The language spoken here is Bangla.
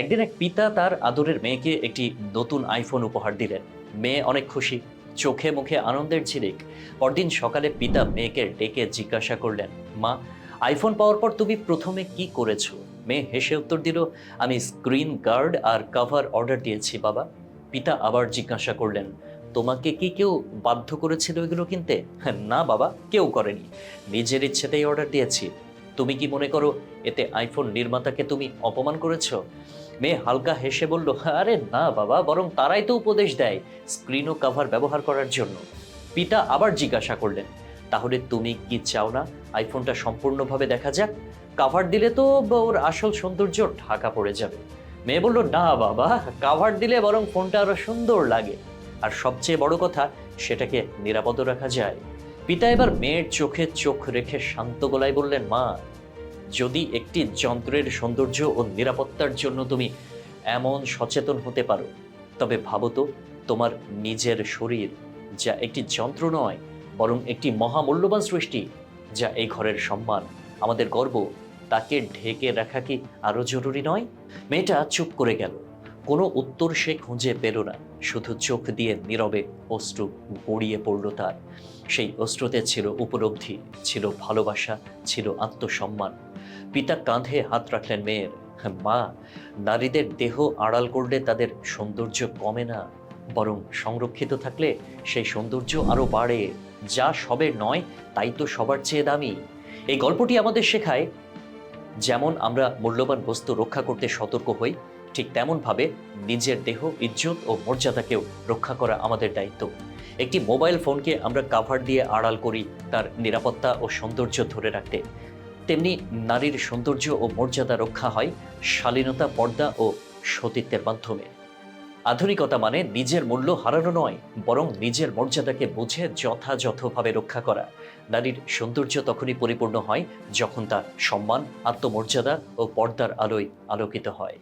একদিন এক পিতা তার আদরের মেয়েকে একটি নতুন আইফোন উপহার দিলেন। মেয়ে অনেক খুশি, চোখে মুখে আনন্দের ঝিলিক পরদিন সকালে পিতা মেয়েকে ডেকে জিজ্ঞাসা করলেন, মা আইফোন পাওয়ার পর তুমি প্রথমে কি করেছ? মেয়ে হেসে উত্তর দিল, আমি স্ক্রিন গার্ড আর কভার অর্ডার দিয়েছি, বাবা। পিতা আবার জিজ্ঞাসা করলেন, তোমাকে কি কেউ বাধ্য করেছিল এগুলো কিনতে? না, বাবা, কেউ করেনি। নিজের ইচ্ছেতেই অর্ডার দিয়েছি। তুমি কি মনে করো এতে আইফোন নির্মাতাকে তুমি অপমান করেছ? মেয়ে হালকা হেসে বলল, আরে না বাবা, বরং তারাই তো উপদেশ দেয় স্ক্রিন ও কাভার ব্যবহার করার জন্য। পিতা আবার জিজ্ঞাসা করলেন, তাহলে তুমি কি চাও না আইফোনটা সম্পূর্ণভাবে দেখা যাক? কাভার দিলে তো ওর আসল সৌন্দর্য ঢাকা পড়ে যাবে। মেয়ে বলল, না বাবা কাভার দিলে বরং ফোনটা আরও সুন্দর লাগে। আর সবচেয়ে বড় কথা, সেটাকে নিরাপদও রাখা যায়। পিতা এবার মেয়ের চোখে চোখ রেখে শান্ত গলায় বললেন, মা, যদি একটি যন্ত্রের সৌন্দর্য ও নিরাপত্তার জন্য তুমি এমন সচেতন হতে পারো, তবে ভাবো তো তোমার নিজের শরীর যা একটি যন্ত্র নয়, বরং একটি মহামূল্যবান সৃষ্টি, যা এই ঘরের সম্মান, আমাদের গর্ব, তাকে ঢেকে রাখা কি আরও জরুরি নয়? মেয়েটা চুপ করে গেল। কোনো উত্তর সে খুঁজে পেল না, শুধু চোখ দিয়ে নীরবে অশ্রু গড়িয়ে পড়ল তার। সেই অশ্রুতে ছিল উপলব্ধি, ছিল ভালোবাসা, ছিল আত্মসম্মান। পিতা কাঁধে হাত রাখলেন মেয়ের। মা, নারীদের দেহ আড়াল করলে তাদের সৌন্দর্য কমে না, বরং সংরক্ষিত থাকলে সেই সৌন্দর্য আরও বাড়ে। যা সবের নয়, তাই তো সবার চেয়ে দামি। এই গল্পটি আমাদের শেখায়, যেমন আমরা মূল্যবান বস্তু রক্ষা করতে সতর্ক হই ঠিক তেমনভাবে নিজের দেহ, ইজ্জত ও মর্যাদাকেও রক্ষা করা আমাদের দায়িত্ব। একটি মোবাইল ফোনকে আমরা কাভার দিয়ে আড়াল করি তার নিরাপত্তা ও সৌন্দর্য ধরে রাখতে। তেমনি নারীর সৌন্দর্য ও মর্যাদা রক্ষা হয় শালীনতা, পর্দা ও সতীত্বের মাধ্যমে। আধুনিকতা মানে নিজের মূল্য হারানো নয়, বরং নিজের মর্যাদাকে বুঝে যথাযথভাবে রক্ষা করা। নারীর সৌন্দর্য তখনই পরিপূর্ণ হয় যখন তার সম্মান, আত্মমর্যাদা ও পর্দার আলোয় আলোকিত হয়।